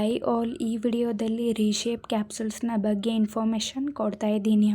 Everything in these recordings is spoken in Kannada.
ಹಾಯ್ ಆಲ್ ಈ ವಿಡಿಯೋದಲ್ಲಿ ರೀಶೇಪ್ ಕ್ಯಾಪ್ಸುಲ್ಸ್ನ ಬಗ್ಗೆ ಇನ್ಫಾರ್ಮೇಷನ್ ಕೊಡ್ತಾ ಇದ್ದೀನಿ.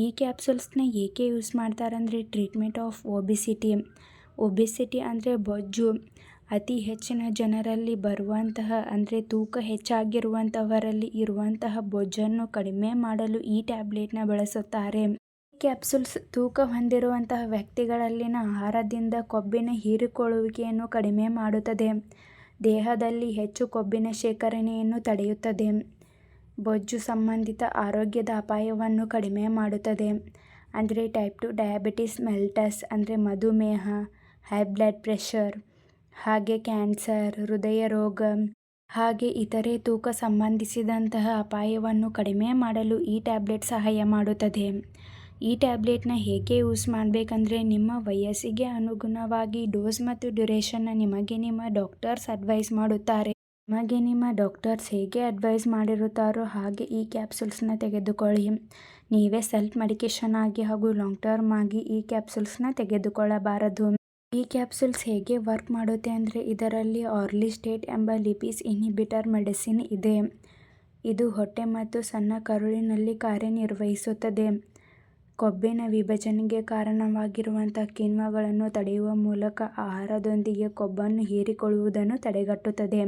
ಈ ಕ್ಯಾಪ್ಸುಲ್ಸ್ನ ಏಕೆ ಯೂಸ್ ಮಾಡ್ತಾರಂದರೆ ಟ್ರೀಟ್ಮೆಂಟ್ ಆಫ್ ಒಬಿಸಿಟಿ. ಒಬಿಸಿಟಿ ಅಂದರೆ ಬೊಜ್ಜು. ಅತಿ ಹೆಚ್ಚಿನ ಜನರಲ್ಲಿ ಬರುವಂತಹ ಅಂದರೆ ತೂಕ ಹೆಚ್ಚಾಗಿರುವಂಥವರಲ್ಲಿ ಇರುವಂತಹ ಬೊಜ್ಜನ್ನು ಕಡಿಮೆ ಮಾಡಲು ಈ ಟ್ಯಾಬ್ಲೆಟ್ನ ಬಳಸುತ್ತಾರೆ. ಕ್ಯಾಪ್ಸುಲ್ಸ್ ತೂಕ ಹೊಂದಿರುವಂತಹ ವ್ಯಕ್ತಿಗಳಲ್ಲಿನ ಆಹಾರದಿಂದ ಕೊಬ್ಬಿನ ಹೀರಿಕೊಳ್ಳುವಿಕೆಯನ್ನು ಕಡಿಮೆ ಮಾಡುತ್ತದೆ. ದೇಹದಲ್ಲಿ ಹೆಚ್ಚು ಕೊಬ್ಬಿನ ಶೇಖರಣೆಯನ್ನು ತಡೆಯುತ್ತದೆ. ಬೊಜ್ಜು ಸಂಬಂಧಿತ ಆರೋಗ್ಯದ ಅಪಾಯವನ್ನು ಕಡಿಮೆ ಮಾಡುತ್ತದೆ. ಅಂದರೆ ಟೈಪ್ ಟು ಡಯಾಬಿಟಿಸ್ ಮೆಲ್ಟಸ್ ಅಂದರೆ ಮಧುಮೇಹ ಹೈ ಬ್ಲಡ್ ಪ್ರೆಷರ್ ಹಾಗೆ ಕ್ಯಾನ್ಸರ್ ಹೃದಯ ರೋಗ, ಹಾಗೆ ಇತರೆ ತೂಕ ಸಂಬಂಧಿಸಿದಂತಹ ಅಪಾಯವನ್ನು ಕಡಿಮೆ ಮಾಡಲು ಈ ಟ್ಯಾಬ್ಲೆಟ್ ಸಹಾಯ ಮಾಡುತ್ತದೆ. ಈ ಟ್ಯಾಬ್ಲೆಟ್ನ ಹೇಗೆ ಯೂಸ್ ಮಾಡಬೇಕಂದ್ರೆ ನಿಮ್ಮ ವಯಸ್ಸಿಗೆ ಅನುಗುಣವಾಗಿ ಡೋಸ್ ಮತ್ತು ಡ್ಯುರೇಷನ್ನ ನಿಮಗೆ ನಿಮ್ಮ ಡಾಕ್ಟರ್ಸ್ ಅಡ್ವೈಸ್ ಮಾಡುತ್ತಾರೆ. ನಿಮಗೆ ನಿಮ್ಮ ಡಾಕ್ಟರ್ಸ್ ಹೇಗೆ ಅಡ್ವೈಸ್ ಮಾಡಿರುತ್ತಾರೋ ಹಾಗೆ ಈ ಕ್ಯಾಪ್ಸುಲ್ಸ್ನ ತೆಗೆದುಕೊಳ್ಳಿ. ನೀವೇ ಸೆಲ್ಫ್ ಮೆಡಿಕೇಷನ್ ಆಗಿ ಹಾಗೂ ಲಾಂಗ್ ಟರ್ಮ್ ಆಗಿ ಈ ಕ್ಯಾಪ್ಸುಲ್ಸ್ನ ತೆಗೆದುಕೊಳ್ಳಬಾರದು. ಈ ಕ್ಯಾಪ್ಸುಲ್ಸ್ ಹೇಗೆ ವರ್ಕ್ ಮಾಡುತ್ತೆ ಅಂದರೆ ಇದರಲ್ಲಿ ಆರ್ಲಿ ಸ್ಟೇಟ್ ಎಂಬ ಲಿಪೀಸ್ ಇನ್ಹಿಬಿಟರ್ ಮೆಡಿಸಿನ್ ಇದೆ. ಇದು ಹೊಟ್ಟೆ ಮತ್ತು ಸಣ್ಣ ಕರುಳಿನಲ್ಲಿ ಕಾರ್ಯನಿರ್ವಹಿಸುತ್ತದೆ. ಕೊಬ್ಬಿನ ವಿಭಜನೆಗೆ ಕಾರಣವಾಗಿರುವಂಥ ಕಿಣ್ವಗಳನ್ನು ತಡೆಯುವ ಮೂಲಕ ಆಹಾರದೊಂದಿಗೆ ಕೊಬ್ಬನ್ನು ಹೀರಿಕೊಳ್ಳುವುದನ್ನು ತಡೆಗಟ್ಟುತ್ತದೆ.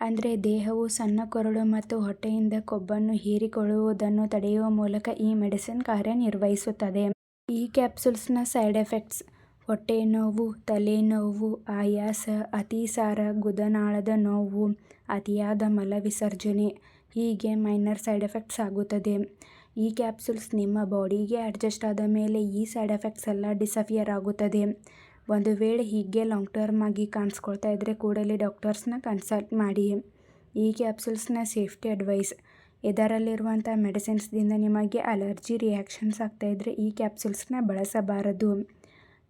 ಅಂದರೆ ದೇಹವು ಸಣ್ಣ ಕೊರಳು ಮತ್ತು ಹೊಟ್ಟೆಯಿಂದ ಕೊಬ್ಬನ್ನು ಹೀರಿಕೊಳ್ಳುವುದನ್ನು ತಡೆಯುವ ಮೂಲಕ ಈ ಮೆಡಿಸಿನ್ ಕಾರ್ಯನಿರ್ವಹಿಸುತ್ತದೆ. ಈ ಕ್ಯಾಪ್ಸೂಲ್ಸ್ನ ಸೈಡ್ ಎಫೆಕ್ಟ್ಸ್ ಹೊಟ್ಟೆ ನೋವು ತಲೆನೋವು, ಆಯಾಸ, ಅತಿಸಾರ, ಗುದನಾಳದ ನೋವು, ಅತಿಯಾದ ಮಲವಿಸರ್ಜನೆ ಹೀಗೆ ಮೈನರ್ ಸೈಡ್ ಎಫೆಕ್ಟ್ಸ್ ಆಗುತ್ತದೆ. ಈ ಕ್ಯಾಪ್ಸುಲ್ಸ್ ನಿಮ್ಮ ಬಾಡಿಗೆ ಅಡ್ಜಸ್ಟ್ ಆದ ಮೇಲೆ ಈ ಸೈಡ್ ಎಫೆಕ್ಟ್ಸ್ ಎಲ್ಲ ಡಿಸಫಿಯರ್ ಆಗುತ್ತದೆ. ಒಂದು ವೇಳೆ ಹೀಗೆ ಲಾಂಗ್ ಟರ್ಮ್ ಆಗಿ ಕಾಣಿಸ್ಕೊಳ್ತಾ ಇದ್ದರೆ ಕೂಡಲೇ ಡಾಕ್ಟರ್ಸ್ನ ಕನ್ಸಲ್ಟ್ ಮಾಡಿ. ಈ ಕ್ಯಾಪ್ಸೂಲ್ಸ್ನ ಸೇಫ್ಟಿ ಅಡ್ವೈಸ್ ಇದರಲ್ಲಿರುವಂಥ ಮೆಡಿಸಿನ್ಸ್ದಿಂದ ನಿಮಗೆ ಅಲರ್ಜಿ ರಿಯಾಕ್ಷನ್ಸ್ ಆಗ್ತಾಯಿದ್ರೆ ಈ ಕ್ಯಾಪ್ಸೂಲ್ಸ್ನ ಬಳಸಬಾರದು.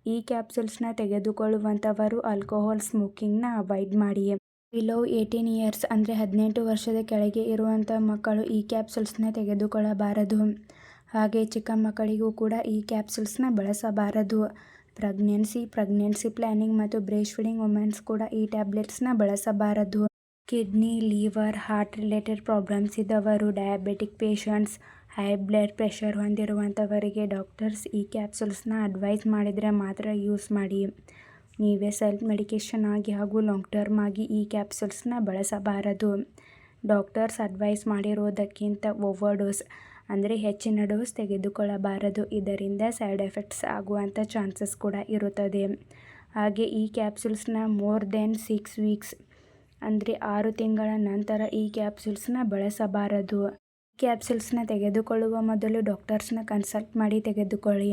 ಈ ಕ್ಯಾಪ್ಸೂಲ್ಸ್ನ ತೆಗೆದುಕೊಳ್ಳುವಂಥವರು ಆಲ್ಕೋಹಾಲ್ ಸ್ಮೋಕಿಂಗ್ನ ಅವಾಯ್ಡ್ ಮಾಡಿ. ಬಿಲೋ ಏಯ್ಟೀನ್ ಇಯರ್ಸ್ ಅಂದರೆ ಹದಿನೆಂಟು ವರ್ಷದ ಕೆಳಗೆ ಇರುವಂಥ ಮಕ್ಕಳು ಈ ಕ್ಯಾಪ್ಸುಲ್ಸ್ನ ತೆಗೆದುಕೊಳ್ಳಬಾರದು. ಹಾಗೆ ಚಿಕ್ಕ ಮಕ್ಕಳಿಗೂ ಕೂಡ ಈ ಕ್ಯಾಪ್ಸುಲ್ಸ್ನ ಬಳಸಬಾರದು. ಪ್ರೆಗ್ನೆನ್ಸಿ ಪ್ರೆಗ್ನೆನ್ಸಿ ಪ್ಲ್ಯಾನಿಂಗ್ ಮತ್ತು ಬ್ರೇಸ್ಟ್ ಫೀಡಿಂಗ್ ವುಮೆನ್ಸ್ ಕೂಡ ಈ ಟ್ಯಾಬ್ಲೆಟ್ಸ್ನ ಬಳಸಬಾರದು. Kidney liver heart related problems ಇದ್ದವರು diabetic patients high blood pressure ಹೊಂದಿರುವಂಥವರಿಗೆ doctors ಈ ಕ್ಯಾಪ್ಸುಲ್ಸ್ನ ಅಡ್ವೈಸ್ ಮಾಡಿದರೆ ಮಾತ್ರ ಯೂಸ್ ಮಾಡಿ. ನೀವೇ ಸೆಲ್ಫ್ ಮೆಡಿಕೇಷನ್ ಆಗಿ ಹಾಗೂ ಲಾಂಗ್ ಟರ್ಮ್ ಆಗಿ ಈ ಕ್ಯಾಪ್ಸುಲ್ಸ್ನ ಬಳಸಬಾರದು. ಡಾಕ್ಟರ್ಸ್ ಅಡ್ವೈಸ್ ಮಾಡಿರೋದಕ್ಕಿಂತ ಓವರ್ ಡೋಸ್ ಅಂದರೆ ಹೆಚ್ಚಿನ ಡೋಸ್ ತೆಗೆದುಕೊಳ್ಳಬಾರದು. ಇದರಿಂದ ಸೈಡ್ ಎಫೆಕ್ಟ್ಸ್ ಆಗುವಂಥ ಚಾನ್ಸಸ್ ಕೂಡ ಇರುತ್ತದೆ. ಹಾಗೆ ಈ ಕ್ಯಾಪ್ಸುಲ್ಸ್ನ ಮೋರ್ ದೆನ್ ಸಿಕ್ಸ್ ವೀಕ್ಸ್ ಅಂದರೆ ಆರು ತಿಂಗಳ ನಂತರ ಈ ಕ್ಯಾಪ್ಸುಲ್ಸ್ನ ಬಳಸಬಾರದು. ಕ್ಯಾಪ್ಸುಲ್ಸ್ನ ತೆಗೆದುಕೊಳ್ಳುವ ಮೊದಲು ಡಾಕ್ಟರ್ಸ್ನ ಕನ್ಸಲ್ಟ್ ಮಾಡಿ ತೆಗೆದುಕೊಳ್ಳಿ.